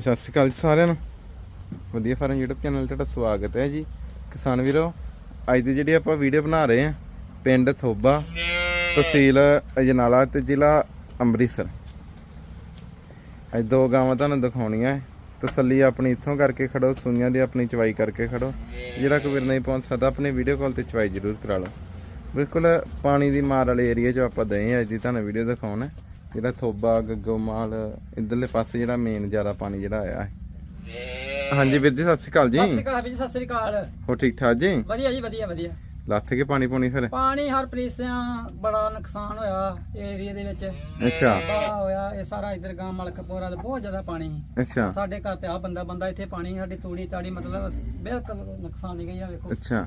ਸਤਿ ਸ਼੍ਰੀ ਅਕਾਲ ਜੀ ਸਾਰਿਆਂ ਨੂੰ। ਵਧੀਆ ਫਾਰਮ YouTube ਚੈਨਲ ਤੇ ਤੁਹਾਡਾ ਸਵਾਗਤ ਹੈ ਜੀ। ਕਿਸਾਨ ਵੀਰੋ, ਅੱਜ ਦੀ ਜਿਹੜੀ ਆਪਾਂ ਵੀਡੀਓ ਬਣਾ ਰਹੇ ਹਾਂ, ਪਿੰਡ ਥੋਬਾ, ਤਹਿਸੀਲ ਅਜਨਾਲਾ ਤੇ ਜ਼ਿਲ੍ਹਾ ਅੰਮ੍ਰਿਤਸਰ। ਅੱਜ ਦੋ ਗਾਵਾਂ ਤੁਹਾਨੂੰ ਦਿਖਾਉਣੀਆਂ ਤਸੱਲੀ ਆਪਣੀ ਇੱਥੋਂ ਕਰਕੇ ਖੜੋ, ਸੂਈਆਂ ਦੀ ਆਪਣੀ ਚਵਾਈ ਕਰਕੇ ਖੜੋ। ਜਿਹੜਾ ਕੋਈ ਵੀਰ ਨਹੀਂ ਪਹੁੰਚ ਸਕਦਾ, ਆਪਣੀ ਵੀਡੀਓ ਕਾਲ ਤੇ ਚਵਾਈ ਜ਼ਰੂਰ ਕਰਾ ਲਓ। ਬਿਲਕੁਲ ਪਾਣੀ ਦੀ ਮਾਰ ਵਾਲੇ ਏਰੀਆ 'ਚ ਆਪਾਂ ਦਏ ਅੱਜ ਦੀ ਤੁਹਾਨੂੰ ਵੀਡੀਓ ਦਿਖਾਉਣਾ ਜਿਹੜਾ ਥੋਬਾ ਗੱਗੋਮਾਲ ਇਧਰਲੇ ਪਾਸੇ ਜਿਹੜਾ ਮੇਨ ਜ਼ਿਆਦਾ ਪਾਣੀ ਜਿਹੜਾ ਆਇਆ ਹੈ। ਹਾਂਜੀ ਵੀਰ ਜੀ ਸਤਿ ਸ਼੍ਰੀ ਅਕਾਲ ਜੀ। ਸਤਿ ਸ਼੍ਰੀ ਅਕਾਲ ਵੀਰ ਜੀ ਸਤਿ ਸ਼੍ਰੀ ਅਕਾਲ। ਹੋ ਠੀਕ ਠਾਕ ਜੀ? ਵਧੀਆ ਜੀ ਵਧੀਆ ਵਧੀਆ। ਲੱਥ ਕੇ ਪਾਣੀ ਪੂਣੀ ਫਿਰ? ਪਾਣੀ ਹਰ ਪ੍ਰੀਸਿਆਂ ਬੜਾ ਨੁਕਸਾਨ ਹੋਇਆ ਏਰੀਆ ਦੇ ਵਿੱਚ। ਅੱਛਾ। ਬੜਾ ਹੋਇਆ ਇਹ ਸਾਰਾ ਇਧਰ ਗਾਂ ਮਲਕਪੁਰ ਵਾਲ ਬਹੁਤ ਜ਼ਿਆਦਾ ਪਾਣੀ। ਸੀ ਅੱਛਾ। ਸਾਡੇ ਘਰ ਤੇ ਆ ਬੰਦਾ ਬੰਦਾ ਇੱਥੇ ਪਾਣੀ ਸਾਡੀ ਤੂੜੀ ਤਾੜੀ ਮਤਲਬ ਬਿਲਕੁਲ ਨੁਕਸਾਨ ਨਹੀਂ ਗਈ ਆ ਵੇਖੋ। ਅੱਛਾ।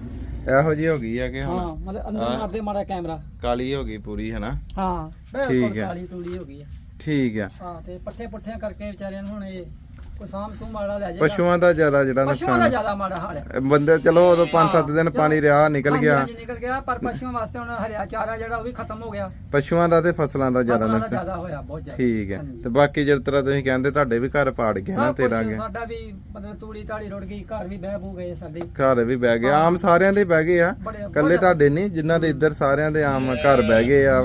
ਇਹੋ ਜੀ ਹੋ ਗਈ ਆ ਕਿ ਹਾਂ ਹੁਣ ਮਤਲਬ ਅੰਦਰ ਮਾਰਦੇ ਮਾੜਾ ਕੈਮਰਾ। ਕਾਲੀ ਹੋ ਗਈ ਪੂਰੀ ਹੈ ਨਾ ਹਾਂ ਠੀਕ ਬਿਲਕੁਲ ਹੈ। ਕਾਲੀ ਤੂੜੀ ਹੋ ਗਈ ਆ। ਠੀਕ ਆ ਹਾਂ ਤੇ ਪੱਠੇ ਪੁੱਠਿਆਂ ਕਰਕੇ ਵਿਚਾਰਿਆਂ ਨੂੰ ਹੁਣ ਇਹ ਕੋਈ ਸਾਂਭ ਸੂਮ ਵਾਲਾ ਲੈ ਜਾਏਗਾ। ਪਸ਼ੂਆਂ ਦਾ ਜ਼ਿਆਦਾ ਜਿਹੜਾ ਪਸ਼ੂਆਂ ਦਾ ਨੁਕਸਾਨ ਜ਼ਿਆਦਾ ਮਾੜਾ ਹਾਲ ਹੈ। ਬੰਦੇ ਚਲੋ ਉਦੋਂ 5-7 ਦਿਨ ਪਾਣੀ ਰਿਹਾ ਨਿਕਲ ਹਾਂਜੀ, ਗਿਆ। ਹਾਂਜੀ, ਨਿਕਲ ਗਿਆ ਪਰ ਪਸ਼ੂਆਂ ਵਾਸਤੇ ਹੁਣ ਹਰਿਆ ਚਾਰਾ ਜਿਹੜਾ ਉਹ ਵੀ ਖਤਮ ਹੋ ਗਿਆ। ਪਸ਼ੂਆਂ ਦਾ ਤੇ ਫਸਲਾਂ ਦਾ ਜ਼ਿਆਦਾ ਫਸਲਾਂ ਦਾ ਨੁਕਸਾਨ। ਜ਼ਿਆਦਾ ਹੋਇਆ ਬਹੁਤ ਜ਼ਿਆਦਾ। ਠੀਕ ਹੈ। ਹਾਂਜੀ। ਤੇ ਬਾਕੀ ਜਿਸ ਤਰ੍ਹਾਂ ਤੁਸੀਂ ਕਹਿੰਦੇ ਤੁਹਾਡੇ ਵੀ ਘਰ ਪਾੜ ਗਿਆ ਨਾ ਸਭ ਤੇਰਾ ਕੁਛ ਗਿਆ ਸਾਡਾ ਵੀ ਮਤਲਬ ਤੂੜੀ ਤਾੜੀ ਰੁੜ ਗਈ ਘਰ ਵੀ ਬਹਿ ਬੂ ਗਏ ਸਾਡੇ। ਘਰ ਵੀ ਬਹਿ ਗਏ। ਆਮ ਸਾਰਿਆਂ ਦੇ ਬਹਿ ਗਏ ਆ। ਬੜੇ ਕੱਲੇ ਤੁਹਾਡੇ ਨਹੀਂ ਜਿਨ੍ਹਾਂ ਦੇ ਇੱਧਰ ਸਾਰਿਆਂ ਦੇ ਆਮ ਘਰ ਬਹਿ ਗਏ ਆ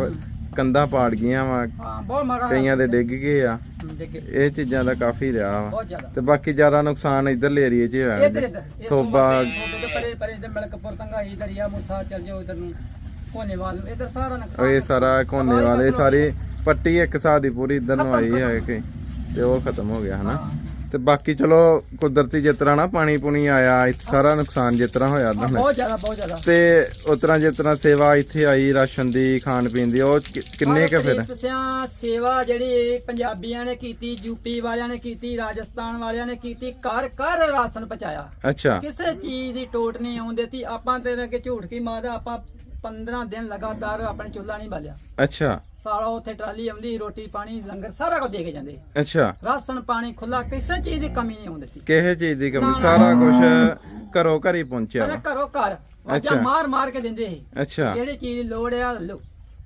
ਕੰਧਾਂ ਪਾੜ ਗਈਆਂ ਵਾ। ਹਾਂ ਬਹੁਤ ਮਾੜਾ ਕਈਆਂ ਦੇ ਡਿੱਗ ਗਏ ਆ। ਇਹ ਚੀਜ਼ਾਂ ਦਾ ਕਾਫੀ ਰਿਹਾ ਵਾ। ਬਹੁਤ ਜ਼ਿਆਦਾ। ਤੇ ਬਾਕੀ ਜ਼ਿਆਦਾ ਨੁਕਸਾਨ ਇਧਰਲੇ ਏਰੀਏ 'ਚ ਹੋਇਆ। ਇੱਧਰ ਇੱਧਰ ਇਹ ਥੋਬਾ ਪਰੇ ਪਰੇ ਇੱਧਰ ਮਲਕਪੁਰ ਤੰਗਾਈ ਦਰਿਆ ਮੁਸਾ ਚੱਲ ਜਾਓ ਇੱਧਰ ਨੂੰ। ਕੋਨੇਵਾਲ ਨੂੰ। ਇੱਧਰ ਸਾਰਾ ਨੁਕਸਾਨ ਇਹ ਸਾਰਾ ਕੋਨੇ ਵਾਲੇ ਸਾਰੀ ਪੱਟੀ ਇੱਕ ਹਿਸਾਬ ਦੀ ਪੂਰੀ ਇਧਰ ਨੂੰ ਆਈ ਹੈ। ਕਿ ਤੇ ਉਹ ਖਤਮ ਹੋ ਗਿਆ ਹਨਾ। ਤੇ ਬਾਕੀ ਚਲੋ ਕੁਦਰਤੀ ਜਿਸ ਤਰ੍ਹਾਂ ਨਾ ਪਾਣੀ ਪੁਣੀ ਆਇਆ ਇੱਥੇ ਸਾਰਾ ਨੁਕਸਾਨ ਜਿਸ ਤਰ੍ਹਾਂ ਹੋਇਆ ਨਾ ਬਹੁਤ ਜ਼ਿਆਦਾ ਬਹੁਤ ਜ਼ਿਆਦਾ। ਤੇ ਉਸ ਤਰ੍ਹਾਂ ਜਿਸ ਤਰ੍ਹਾਂ ਸੇਵਾ ਇੱਥੇ ਆਈ ਰਾਸ਼ਨ ਦੀ ਖਾਣ ਪੀਣ ਦੀ ਉਹ ਕਿ- ਕਿੰਨੇ ਕ ਫਿਰ? ਸੇਵਾ ਜਿਹੜੀ ਪੰਜਾਬੀਆਂ ਨੇ ਕੀਤੀ ਯੂਪੀ ਵਾਲਿਆਂ ਨੇ ਕੀਤੀ ਰਾਜਸਥਾਨ ਵਾਲਿਆਂ ਨੇ ਕੀਤੀ ਘਰ ਘਰ ਰਾਸ਼ਨ ਪਹੁੰਚਾਇਆ। ਅੱਛਾ। ਕਿਸੇ ਚੀਜ਼ ਦੀ ਟੋਟ ਨਹੀਂ ਆਉਣ ਦਿੱਤੀ। ਆਪਾਂ ਤੇਰੇ ਕਿ ਝੂਠ ਕੀ ਮਾਰਦਾ ਆਪਾਂ 15 ਦਿਨ ਲਗਾਤਾਰ ਆਪਣੇ ਚੁੱਲ੍ਹਾ ਨਹੀਂ ਬਾਲਿਆ। ਅੱਛਾ। ਸਾਲਾ ਉੱਥੇ ਟਰਾਲੀ ਆਉਂਦੀ ਰੋਟੀ ਪਾਣੀ ਲੰਗਰ ਸਾਰਾ ਕੁਝ ਦੇ ਕੇ ਜਾਂਦੇ। ਅੱਛਾ। ਰਾਸ਼ਨ ਪਾਣੀ ਖੁੱਲਾ ਕਿਸੇ ਚੀਜ਼ ਦੀ ਕਮੀ ਨਹੀਂ ਦਿੱਤੀ। ਕਿਹੇ ਚੀਜ਼ ਦੀ ਕਮੀ। ਸਾਰਾ ਕੁਝ ਘਰੋਂ ਘਰੀ ਪਹੁੰਚਿਆ। ਘਰੋਂ ਘਰ। ਅੱਛਾ। ਮਾਰ ਮਾਰ ਕੇ ਦਿੰਦੇ ਸੀ ਅੱਛਾ। ਜਿਹੜੀ ਚੀਜ਼ ਲੋੜ ਆ ਲਓ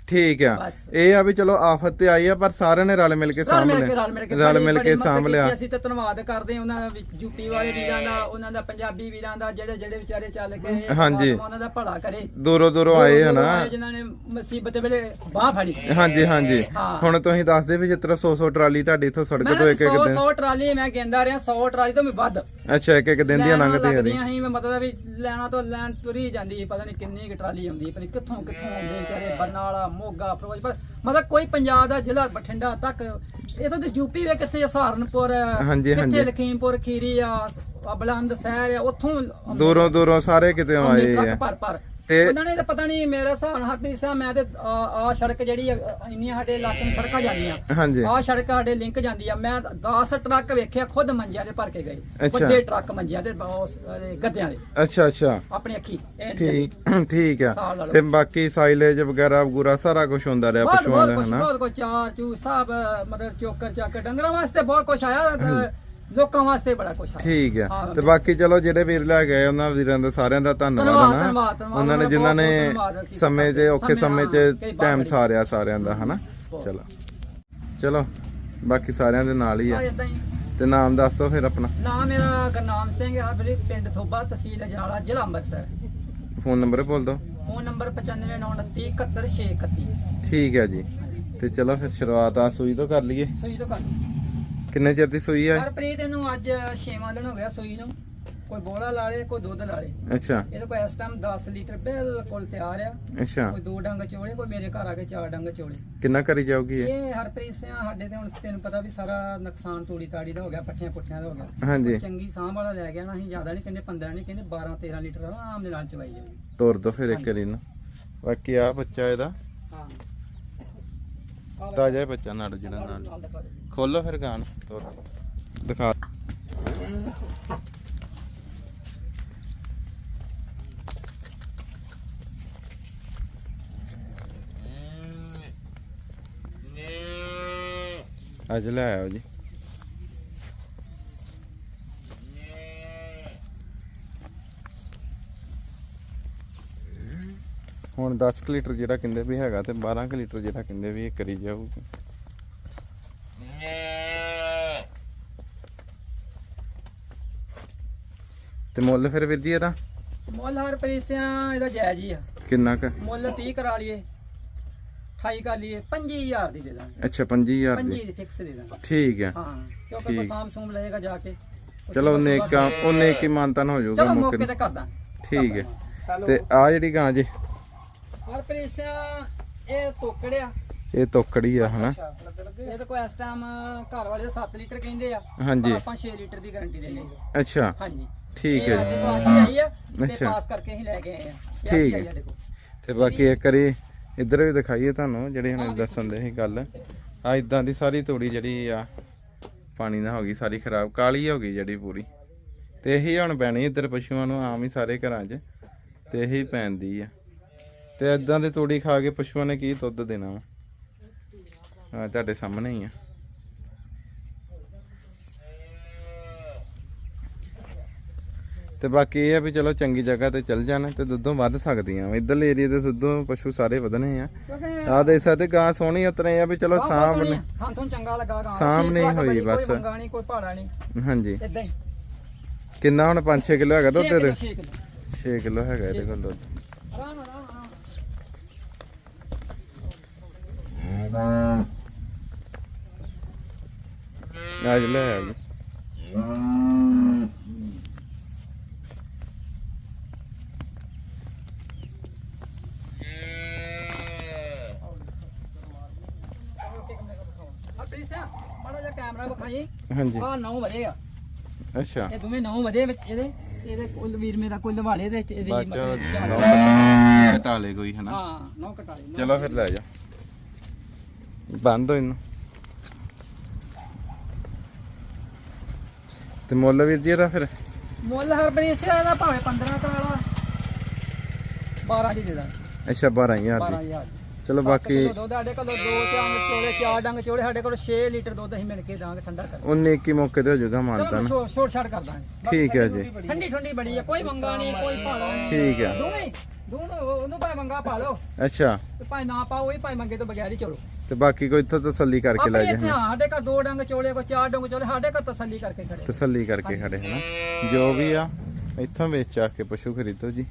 ਠੀਕ ਆ। ਬਸ। ਇਹ ਆ ਵੀ ਚਲੋ ਆਫਤ ਤੇ ਆਈ ਆ ਪਰ ਸਾਰਿਆਂ ਨੇ ਰਲ ਮਿਲ ਕੇ ਰਲ ਸਾਂਭ ਮਿਲ ਕੇ ਲਿਆ। ਰਲ ਮਿਲ ਕੇ ਰਲ ਬੜੀ- ਮਿਲ ਬੜੀ ਕੇ ਮਦਦ ਸਾਂਭ ਕੀਤੀ। ਲਿਆ ਅਸੀਂ ਤਾਂ ਧੰਨਵਾਦ ਕਰਦੇ ਹਾਂ ਉਹਨਾਂ ਦਾ ਯੂਪੀ ਵਾਲੇ ਵੀਰਾਂ ਦਾ ਉਹਨਾਂ ਦਾ ਪੰਜਾਬੀ ਵੀਰਾਂ ਦਾ ਜਿਹੜੇ ਜਿਹੜੇ ਵਿਚਾਰੇ ਚੱਲ ਹਾਂਜੀ। ਪਰਮਾਤਮਾ ਉਹਨਾਂ ਦਾ ਭਲਾ ਕਰੇ। ਦੂਰੋਂ ਦੂਰੋਂ ਆਏ ਹਨਾ ਜਿਨ੍ਹਾਂ ਨੇ ਮੁਸੀਬਤ ਵੇਲੇ ਬਾਹ ਫੜੀ। ਹਾਂਜੀ ਹਾਂਜੀ। ਹਾਂ। ਹੁਣ ਤੁਸੀਂ ਦੱਸਦੇ ਵੀ ਜਿਸ ਤਰ੍ਹਾਂ 100 100 ਟਰਾਲੀ ਤੁਹਾਡੀ ਇਥੋਂ ਸੜਕ ਮੈਂ ਤੋਂ ਇੱਕ ਇੱਕ 100 ਦਿਨ। 100 ਟਰਾਲੀ ਮੈਂ ਕਹਿੰਦਾ ਰਿਹਾ 100 ਟਰਾਲੀ ਤੋਂ ਵੀ ਵੱਧ। ਅੱਛਾ ਇੱਕ ਇੱਕ ਦਿਨ ਦੀਆਂ ਲੈਣਾ ਲੰਘਦੀਆਂ ਰਹੀ ਲੱਗਦੀਆਂ ਸੀ ਮਤਲਬ ਵੀ ਲੈਣਾ ਤੋਂ ਲੈਣ ਤੁਰੀ ਜਾਂਦੀ ਸੀ, ਪਤਾ ਨਹੀਂ ਕਿੰਨੀ ਕੁ ਟਰਾਲੀ ਆਉਂਦੀ ਪਤਾ ਨੀ ਕਿੱਥੋਂ ਕਿੱਥੋਂ ਆਉਂਦੇ ਵਿਚਾਰੇ ਬਰਨਾਲਾ ਮੋਗਾ ਫਿਰੋਜ਼ਪੁਰ ਮਤਲਬ ਕੋਈ ਪੰਜਾਬ ਦਾ ਜ਼ਿਲ੍ਹਾ ਬਠਿੰਡਾ ਤੱਕ ਇਥੋਂ ਤੇ ਯੂਪੀ ਵੇ ਕਿੱਥੇ ਆ, ਸਹਾਰਨਪੁਰ ਹਾਂਜੀ, ਹਾਂਜੀ। ਕਿੱਥੇ ਲਖੀਮਪੁਰ ਖੀਰੀ ਆ ਆ ਬਲੰਦ ਸ਼ਹਿਰ ਆ ਉੱਥੋਂ ਦੂਰੋਂ ਦੂਰੋਂ ਸਾਰੇ ਕਿਤੇ ਆਏ ਆ ਭਰ ਭਰ। ਤੇ- ਉਹਨਾਂ ਨੇ ਤਾਂ ਪਤਾ ਨਹੀਂ ਮੇਰੇ ਹਿਸਾਬ ਨਾਲ ਹਰਪ੍ਰੀਤ ਸਾਹਿਬ ਮੈਂ ਤੇ ਆ ਸੜਕ ਜਿਹੜੀ ਇੰਨੀਆਂ ਸਾਡੇ ਇਲਾਕੇ ਨੂੰ ਸੜਕਾਂ ਜਾਂਦੀਆਂ। ਹਾਂਜੀ। ਆ ਸੜਕ ਸਾਡੇ ਲਿੰਕ ਜਾਂਦੀ ਆ। ਮੈਂ 10 ਟਰੱਕ ਵੇਖਿਆ ਖੁਦ ਮੰਜਿਆਂ ਦੇ ਭਰ ਕੇ ਗਏ। ਵੱਡੇ ਟਰੱਕ ਮੰਜਿਆਂ ਦੇ ਗੱਦਿਆਂ ਦੇ। ਅੱਛਾ ਅੱਛਾ। ਆਪਣੀ ਅੱਖੀ। ਠੀਕ ਠੀਕ ਆ। ਤੇ ਬਾਕੀ ਸਾਈਲੇਜ ਵਗੈਰਾ ਵਗੂਰਾ ਸਾਰਾ ਕੁਝ ਹੁੰਦਾ ਰਿਹਾ ਪਸ਼ੂਆਂ ਦਾ ਹਨਾ ਬਹੁਤ ਕੁਛ ਚਾਰ ਚੂ ਸਭ ਮਤਲਬ ਚੋਕਰ ਚਾਕਰ ਡੰਗਰਾਂ ਵਾਸਤੇ ਬਹੁਤ ਕੁਛ ਆਇਆ। ਲੋਕਾਂ ਵਾਸਤੇ ਬੜਾ ਕੁਛ ਆਇਆ ਠੀਕ ਆ। ਹਾਂ, ਤੇ ਬਾਕੀ ਚਲੋ ਜਿਹੜੇ ਵੀਰ ਲੈ ਗਏ ਉਹਨਾਂ ਵੀਰਾਂ ਦਾ ਸਾਰਿਆਂ ਦਾ ਧੰਨਵਾਦ ਧੰਨਵਾਦ, ਹਨਾ ਧੰਨਵਾਦ। ਉਹਨਾਂ ਨੇ ਉਹਨਾਂ ਜਿਨ੍ਹਾਂ ਨੇ ਬਹੁਤ ਬਹੁਤ ਧੰਨਵਾਦ ਕੀਤਾ ਸਮੇਂ 'ਚ ਔਖੇ ਸਮੇਂ, ਸਮੇਂ 'ਚ ਹਾਂ, ਕਈ ਬਾਹਰ ਟਾਈਮ। ਸਾਰਿਆ ਸਾਰਿਆਂ ਦਾ ਹਨਾ। ਚਲੋ। ਚਲੋ ਬਾਕੀ ਸਾਰਿਆਂ ਦੇ ਨਾਲ ਹੀ ਆ। ਆ ਇਦਾਂ ਹੀ। ਤੇ ਨਾਮ ਦੱਸ ਦਿਓ ਫਿਰ ਆਪਣਾ। ਨਾਮ ਮੇਰਾ ਗਰਨਾਮ ਸਿੰਘ ਹੈ ਮੇਰੇ ਪਿੰਡ ਥੋਬਾ ਤਹਿਸੀਲ ਅਜਨਾਲਾ ਜ਼ਿਲ੍ਹਾ ਅੰਮ੍ਰਿਤਸਰ। ਫੋਨ ਨੰਬਰ ਬੋਲ ਦਿਓ। ਫੋਨ ਨੰਬਰ 9599371631 ਠੀਕ ਹੈ ਜੀ। ਤੇ ਚਲੋ ਫਿਰ ਸ਼ੁਰੂਆਤ ਆ ਸੂਈ ਤੋਂ ਕਰ ਲਈਏ। ਸੂਈ ਤੋਂ ਕਰ ਕਿੰਨੇ ਚਿਰ ਦੀ ਸੂਈ ਹੈ ਹਰਪ੍ਰੀਤ ਨੂੰ ਅੱਜ 6ਵਾਂ ਦਿਨ ਹੋ ਗਿਆ ਸੂਈ ਨੂੰ। ਕੋਈ ਬੋਲਾ ਲਾ ਲੇ ਕੋਈ ਦੁੱਧ ਲਾ ਲੇ। ਅੱਛਾ। ਇਹਦੇ ਕੋਲ ਇਸ ਟਾਈਮ 10 ਲੀਟਰ ਬਿਲਕੁਲ ਤਿਆਰ ਆ। ਅੱਛਾ। ਕੋਈ ਦੋ ਡੰਗ ਚੋਲੇ ਕੋਈ ਮੇਰੇ ਘਰ ਆ ਕੇ ਚਾਰ ਡੰਗ ਚੋਲੇ। ਕਿੰਨਾ ਕਰੀ ਜਾਊਗੀ ਇਹ? ਇਹ ਹਰਪ੍ਰੀਤ ਸਿੰਘ ਸਾਡੇ ਤੇ ਹੁਣ ਤੈਨੂੰ ਪਤਾ ਵੀ ਸਾਰਾ ਨੁਕਸਾਨ ਤੂੜੀ ਤਾੜੀ ਦਾ ਹੋ ਗਿਆ ਪੱਠਿਆਂ ਪੁੱਠਿਆਂ ਦਾ ਹੋ ਗਿਆ। ਹਾਂਜੀ। ਚੰਗੀ ਸਾਂਭ ਵਾਲਾ ਲੈ ਗਿਆ ਨਾ ਅਸੀਂ ਜ਼ਿਆਦਾ ਨਹੀਂ ਕਹਿੰਦੇ 15 ਨਹੀਂ ਕਹਿੰਦੇ 12 13 ਲੀਟਰ ਆਰਾਮ ਦੇ ਨਾਲ ਚਵਾਈ ਜਾਊਗੀ। ਤੋਰ ਦੋ ਫਿਰ ਇੱਕ ਵਾਰੀ ਨਾ ਬਾਕੀ ਆ ਬੱਚਾ ਇਹਦਾ। ਹਾਂ। ਤਾਜ਼ਾ ਹੀ ਬੱਚਾ ਨਾਲ ਜਿਹੜਾ ਨਾਲ। ਖੋਲੋ ਫਿਰ ਗਾਣ। ਤੋਰ ਦਿਖਾ। ਅੱਜ ਲੈ ਆਓ ਜੀ। ਹੁਣ 10 ਕੁ ਲੀਟਰ ਜਿਹੜਾ ਕਹਿੰਦੇ ਵੀ ਹੈਗਾ ਤੇ 12 ਕੁ ਲੀਟਰ ਜਿਹੜਾ ਕਹਿੰਦੇ ਵੀ ਇਹ ਕਰੀ ਜਾਊਗੀ ਤੇ ਮੁੱਲ ਫਿਰ ਵੀਰ ਜੀ ਇਹਦਾ? ਮੁੱਲ ਹਰ ਪਰੀਸਿਆਂ ਇਹਦਾ ਜਾਇਜ਼ ਹੀ ਆ। ਕਿੰਨਾ ਕ? ਮੁੱਲ 30 ਕਰਾ ਲਈਏ 28 ਕਰ ਲਈਏ 25000 ਦੀ ਦੇ ਦਾਂਗੇ। ਅੱਛਾ 25000 25 ਦੀ। ਦੀ ਫਿਕਸ ਦੇ ਦਾਂਗੇ। ਠੀਕ ਹੈ ਹਾਂ ਕਿਉਂਕਿ ਠੀਕ। ਕੋਈ ਸਾਮ ਸੂਮ ਲਏਗਾ ਜਾ ਕੇ। ਚਲੋ ਉਹਨੇ ਇੱਕ ਉਹਨੇ ਹੀ ਮਾਨਤਨ ਹੋ ਜਾਊਗਾ ਮੌਕੇ ਤੇ ਕਰਦਾ ਠੀਕ ਹੈ ਤੇ ਆ ਜਿਹੜੀ ਗਾਂ ਜੇ? ਹਰ ਪਰੀਸਿਆਂ ਇਹ ਤੋਕੜਿਆ ਇਹ ਤੋਕੜੀ ਆ ਹਨਾ? ਇਹ ਤਾਂ ਕੋਈ ਇਸ ਟਾਈਮ ਘਰ ਵਾਲੇ 7 ਲੀਟਰ ਕਹਿੰਦੇ ਆ ਹਾਂਜੀ। ਆਪਾਂ 6 ਲੀਟਰ ਦੀ ਗਾਰੰਟੀ ਦੇ ਲਈ ਅੱਛਾ। ਹਾਂਜੀ। ਠੀਕ ਹੈ। ਸਾਡੇ ਕੋਲ ਅੱਜ ਹੀ ਆਈ ਆ ਤੇ ਅੱਛਾ। ਪਾਸ ਕਰਕੇ ਅਸੀਂ ਲੈ ਕੇ ਆਏ ਆ। ਇਹ ਠੀਕ ਅੱਜ ਹੀ ਆਈ ਹੈ। ਸਾਡੇ ਕੋਲ। ਤੇ ਬਾਕੀ ਇੱਕ ਵਾਰੀ ਇੱਧਰ ਵੀ ਦਿਖਾਈਏ ਤੁਹਾਨੂੰ ਜਿਹੜੇ ਹੁਣ ਦੱਸਣ ਦੇ ਸੀ ਗੱਲ। ਆ ਇਦਾਂ ਦੀ ਸਾਰੀ ਤੂੜੀ ਜਿਹੜੀ ਆ ਪਾਣੀ ਨਾਲ ਹੋ ਗਈ ਸਾਰੀ ਖਰਾਬ ਕਾਲੀ ਹੋ ਗਈ ਜਿਹੜੀ ਪੂਰੀ। ਤੇ ਇਹੀ ਹੁਣ ਪੈਣੀ ਇੱਧਰ ਪਸ਼ੂਆਂ ਨੂੰ ਆਮ ਹੀ ਸਾਰੇ ਘਰਾਂ 'ਚ। ਤੇ ਇਹੀ ਪੈਂਦੀ ਆ। ਤੇ ਇਦਾਂ ਦੀ ਤੂੜੀ ਖਾ ਕੇ ਪਸ਼ੂਆਂ ਨੇ ਕੀ ਦੁੱਧ ਦੇਣਾ ਵਾ? ਆ ਤੁਹਾਡੇ ਸਾਹਮਣੇ ਹੀ ਆ। ਤੇ ਬਾਕੀ ਇਹ ਆ ਵੀ ਚਲੋ ਚੰਗੀ ਜਗ੍ਹਾ ਤੇ ਚੱਲ ਜਾਣ ਤੇ ਦੁੱਧੋਂ ਵੱਧ ਸਕਦੀਆਂ ਇਧਰਲੇ ਏਰੀਆ ਦੇ ਦੁੱਧੋਂ ਪਸ਼ੂ ਸਾਰੇ ਵਧਣੇ ਆ। ਆ ਦੇ ਸਕਦੇ ਗਾਂ ਸੋਹਣੀ ਉਤਰੇ ਆ ਵੀ ਚਲੋ ਸਾਹਮਣੇ। ਹਾਂ ਤੁਹਾਨੂੰ ਚੰਗਾ ਲੱਗਾ ਗਾ। ਸਾਹਮਣੇ ਹੋਈ ਬਸ। ਕੋਈ ਮੰਗਾ ਨਹੀਂ ਕੋਈ ਭਾੜਾ ਨਹੀਂ। ਹਾਂਜੀ। ਇਦਾਂ ਹੀ। ਕਿੰਨਾ ਹੁਣ? 5-6 ਕਿਲੋ ਹੈਗਾ ਦੁੱਧ ਇਹਦੇ? 6 ਕਿਲੋ। 6 ਕਿਲੋ ਹੈਗਾ ਇਹਦੇ ਕੋਲ ਦੁੱਧ। ਆਰਾਮ ਆਰਾਮ ਆਰਾਮ। ਅੱਜ ਲੈ ਆ ਜੀ ਆ ਪ੍ਰੀਸਾ ਮਾੜਾ ਜਿਹਾ ਕੈਮਰਾ ਵਿਖਾਈ। ਹਾਂਜੀ। ਆ 9 ਵਜੇ ਆ। ਅੱਛਾ। ਇਹ ਦੋਵੇਂ 9 ਵਜੇ ਵਿੱਚ ਇਹਦੇ। ਇਹਦੇ ਕੁੱਲ ਵੀਰ ਮੇਰਾ ਕੁੱਲ ਵਾਲੇ ਦੇ ਵਿੱਚ ਇਹਦੀ ਬਾਅਦ ਮਤਲਬ ਚ ਚਾਰ- ਨੌ ਘਟਾ ਲੇ ਕੋਈ ਹਨਾ? ਹਾਂ 9 ਕਟਾਈ ਚਲੋ ਫਿਰ ਲੈ ਜਾ। ਬੰਦ ਹੋ ਇਹਨੂੰ। ਤੇ ਮੁੱਲ ਵੀਰ ਜੀ ਇਹਦਾ ਫਿਰ? ਮੁੱਲ ਹਰ ਪ੍ਰੀਸਾ ਦਾ ਭਾਵੇਂ 15 ਕਰਾ ਲਾ। 12 ਦੀ ਦੇ ਦਾਂ ਅੱਛਾ 12000 ਦੀ। 12000 ਚਲੋ ਬਾਕੀ ਦੁੱਧ ਸਾਡੇ ਕੋਲ ਦੋ ਡੰਗ ਚੋਲੇ ਚਾਰ ਡੰਗ ਚੋਲੇ ਸਾਡੇ ਕੋਲ 6 ਲੀਟਰ ਦੁੱਧ ਅਸੀਂ ਮਿਲ ਕੇ ਦਾਂਗੇ ਠੰਡਾ ਕਰ 19 21 ਮੌਕੇ ਤੇ ਹੋ ਜਾਊਗਾ ਮਾਨਤਾ ਨਾ। ਕਰ ਦਾਂਗੇ। ਠੀਕ ਹੈ ਜੀ। ਠੰਡੀ ਠੰਡੀ ਬੜੀ ਆ ਕੋਈ ਮੰਗਾ ਨਹੀਂ ਕੋਈ ਨਹੀਂ। ਠੀਕ ਹੈ ਦੋਵੇਂ ਦੋਨੋਂ ਉਹਨੂੰ ਭਾਵੇਂ ਮੰਗਾ ਪਾ ਲਓ। ਅੱਛਾ। ਤੇ ਭਾਵੇਂ ਨਾ ਪਾਓ ਇਹ ਭਾਵੇਂ ਮੰਗੇ ਤੋਂ ਬਗੈਰ ਹੀ ਚਲੋ। ਤੇ ਬਾਕੀ ਕੋਈ ਇੱਥੋਂ ਤਸੱਲੀ ਕਰਕੇ ਲੈ ਜਾ ਹਾਂ, ਸਾਡੇ ਘਰ ਦੋ ਡੰਗ ਚੋਲੇ ਕੋ ਚਾਰ ਡੰਗ ਚੋਲੇ ਸਾਡੇ ਘਰ ਤਸੱਲੀ ਕਰਕੇ ਖੜੇ ਤਸੱਲੀ ਕਰਕੇ ਖੜੇ ਹਨਾ ਜੋ ਵੀ ਆ ਇੱਥੋਂ ਵੇਚ ਆ ਕੇ ਪਸ਼ੂ ਖਰੀਦੋ ਜੀ।